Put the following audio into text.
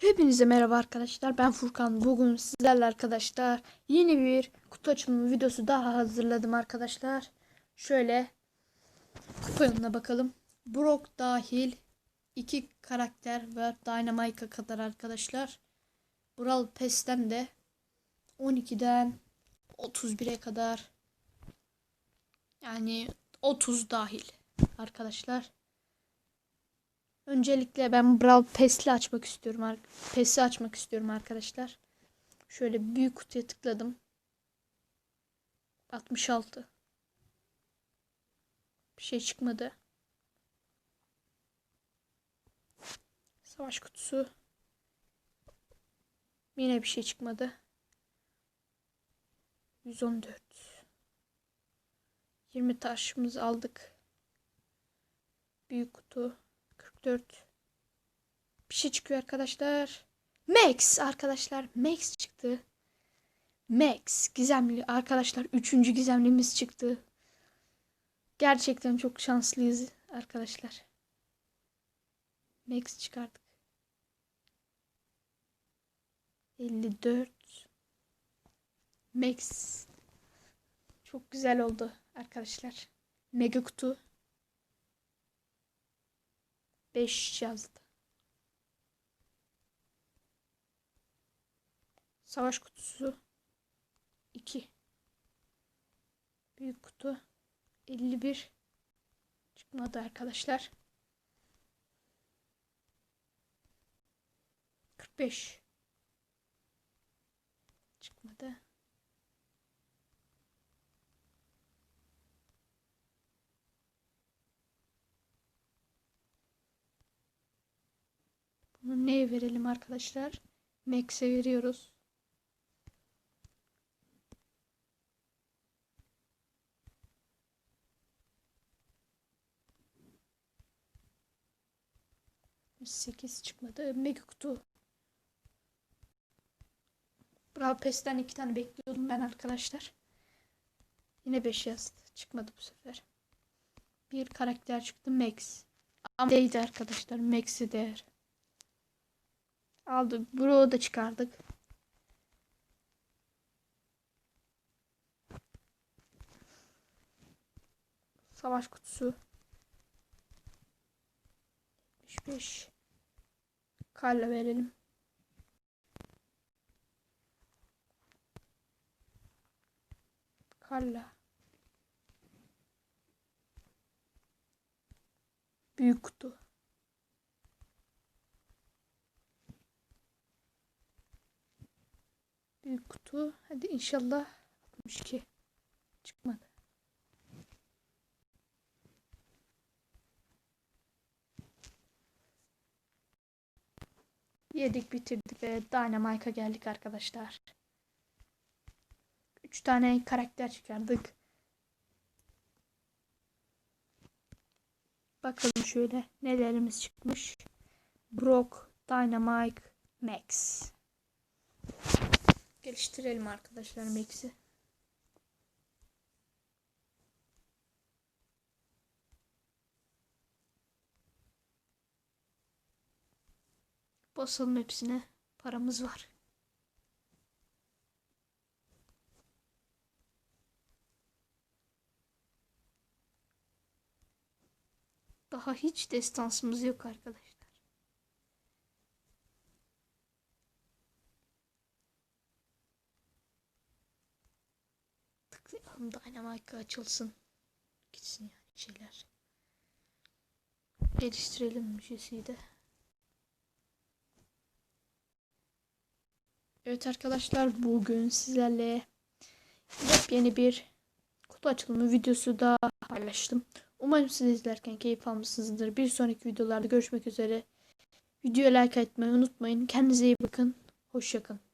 Hepinize merhaba arkadaşlar. Ben Furkan. Bugün sizlerle arkadaşlar yeni bir kutu açılımı videosu daha hazırladım arkadaşlar. Şöyle kutu oyununa bakalım. Brock dahil iki karakter ve Dynamite'a kadar arkadaşlar. Brawl Pass'ten de 12'den 31'e kadar yani 30 dahil arkadaşlar. Öncelikle ben Brawl Pass'li açmak istiyorum. Pass'i açmak istiyorum arkadaşlar. Şöyle büyük kutuya tıkladım. 66. Bir şey çıkmadı. Savaş kutusu. Yine bir şey çıkmadı. 114. 20 taşımızı aldık. Büyük kutu. 44. Bir şey çıkıyor arkadaşlar. Max arkadaşlar. Max çıktı. Max gizemli arkadaşlar. Üçüncü gizemlimiz çıktı. Gerçekten çok şanslıyız arkadaşlar. Max çıkardık. 54. Max. Çok güzel oldu arkadaşlar. Mega kutu. 5 yazdı. Savaş kutusu 2. Büyük kutu 51 çıkmadı arkadaşlar. 45 çıkmadı. Bunu neye verelim arkadaşlar? Max'e veriyoruz. Sekiz çıkmadı. Mega kutu. Brawl Pass'ten iki tane bekliyordum ben arkadaşlar. Yine 5 yazdı. Çıkmadı bu sefer. Bir karakter çıktı Max. Ama değdi arkadaşlar. Max'e değer. Aldık. Bro da çıkardık. Savaş kutusu. 75. Karla verelim. Karla. Büyük kutu. Büyük kutu. Hadi inşallah 62 çıkmadı. Yedik bitirdik ve Dynamite'a geldik arkadaşlar. 3 tane karakter çıkardık. Bakalım şöyle nelerimiz çıkmış. Brock, Dynamite, Max. Geliştirelim arkadaşlar Max'i. Basalım hepsine. Paramız var. Daha hiç destansımız yok arkadaşlar. Tıklayalım Dynamite açılsın. Gitsin yani şeyler. Geliştirelim müjdeyi de. Evet arkadaşlar bugün sizlerle yepyeni bir kutu açılımı videosu daha paylaştım. Umarım siz izlerken keyif almışsınızdır. Bir sonraki videolarda görüşmek üzere. Videoya like etmeyi unutmayın. Kendinize iyi bakın. Hoşçakalın.